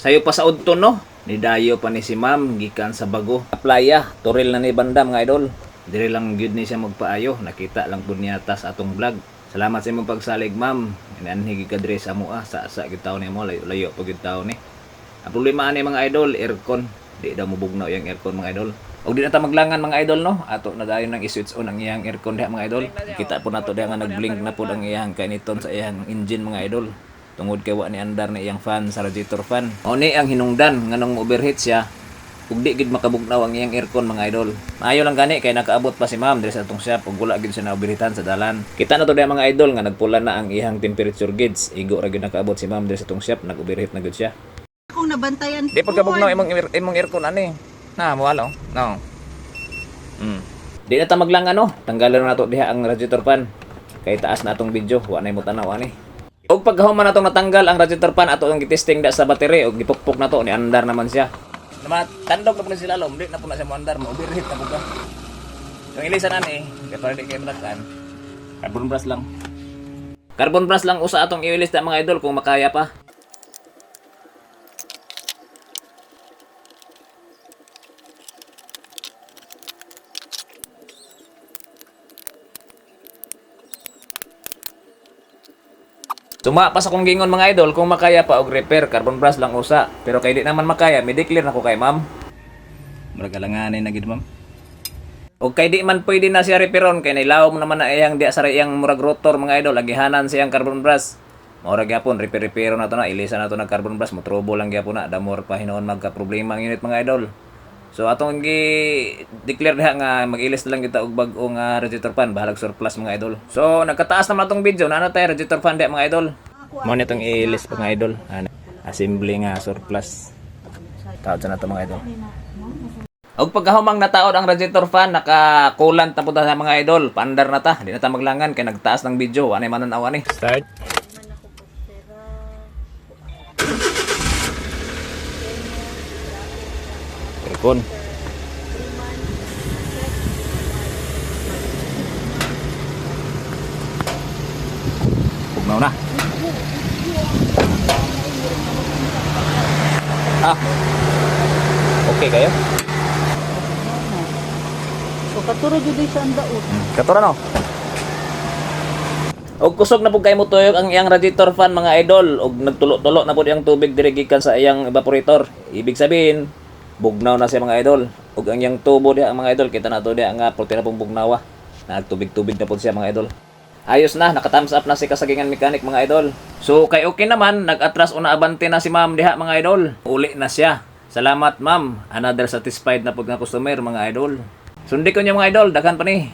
Sayo pa sa udto no. Ni dayo pa ni si ma'am gikan sa bago. Playa, turil na ni banda mga idol. Dire lang gyud ni siya magpaayo. Nakita lang pud niya ta sa atong vlog. Salamat sa imong pagsalig ma'am. Inanhi ka dire sa mua sa sa gyud tawo ni mo layo layo pa gyud ni. Ang problema ani mga idol, aircon. Di daw mabugnaw yung aircon mga idol. Og di na ta maglangan mga idol no. Ato na dayon nang i-switch on ang iyang aircon diha mga idol. Kita po nato diha nga nag-blink na po ang iyang kainiton sa iyang engine mga idol. Tungod kay wa ni andar na iyang fan sa radiator fan. O ni ang hinungdan nganong overheat siya. Ug di gid makabugnaw ang iyang aircon mga idol. Maayo lang gani kay nakaabot pa si ma'am diri sa atong shop ug wala gid siya naoberhitan sa dalan. Kita na to diha mga idol nga nagpula na ang iyang temperature gauge. Igo ra gid nakaabot si ma'am diri sa atong shop nag-overheat na gid siya. Kung nabantayan Di pagkabugnaw imong imong aircon ani. Na mawala. No. Mm. Di na ta maglang ano, tanggalan na nato diha ang radiator fan. Kay taas na atong video, wa na mo tanaw ani. Og pagkahuman natong natanggal ang radiator fan ato ang gitesting da sa battery og gipukpok na to ni andar naman siya. Naman tandog na po sila lom, di na po na siya mo andar, mo-overheat na po ka. Yung ilisan ani, kaya para di kayo matakan. Carbon brush lang. Carbon brush lang usa atong i-release na mga idol kung makaya pa. Tuma pa sa kong gingon mga idol kung makaya pa og repair carbon brush lang usa pero kay di naman makaya mi declare na ko kay ma'am. Murag alanganin na gid ma'am. Og kay di man pwede na siya repairon kay nailawom naman na iyang di sa iyang murag rotor mga idol agihanan siyang carbon brush. Mora gyapon repair repair na to na ilisa na to ng carbon brush mo trouble lang gyapon na damor pa hinoon magka problema ang unit mga idol. So atong gi declare diha nga mag-ilis na lang kita og bag-o nga radiator fan bahalag surplus mga idol. So nagkataas naman atong video na tay radiator fan diha mga idol. Mo nitong i-list mga idol. Ano, assembly nga surplus. Tawad na to mga idol. Og pagkahumang nataod ang radiator fan, nakakulant na po ta sa mga idol. Pandar na ta, di na ta maglangan kay nagtaas ng video. Ano man ang ni? Start. Aircon. Pugnaw na. Ah. Okay kayo? So katuro jud siya ang daot. Katura no. Og kusog na pud kay mo tuyok ang iyang radiator fan mga idol og nagtulo-tulo na pud ang tubig diri gikan sa iyang evaporator. Ibig sabihin, bugnaw na siya mga idol. Og ang iyang tubo diha mga idol kita na to diha nga pulti na pong bugnawa. Nagtubig-tubig na pud siya mga idol. Ayos na, naka-thumbs up na si kasagingan mechanic mga idol. So kay okay naman, nag-atras una abante na si ma'am diha mga idol. Uli na siya. Salamat ma'am. Another satisfied na pud nga customer mga idol. Sundi ko niya mga idol, daghan pa ni.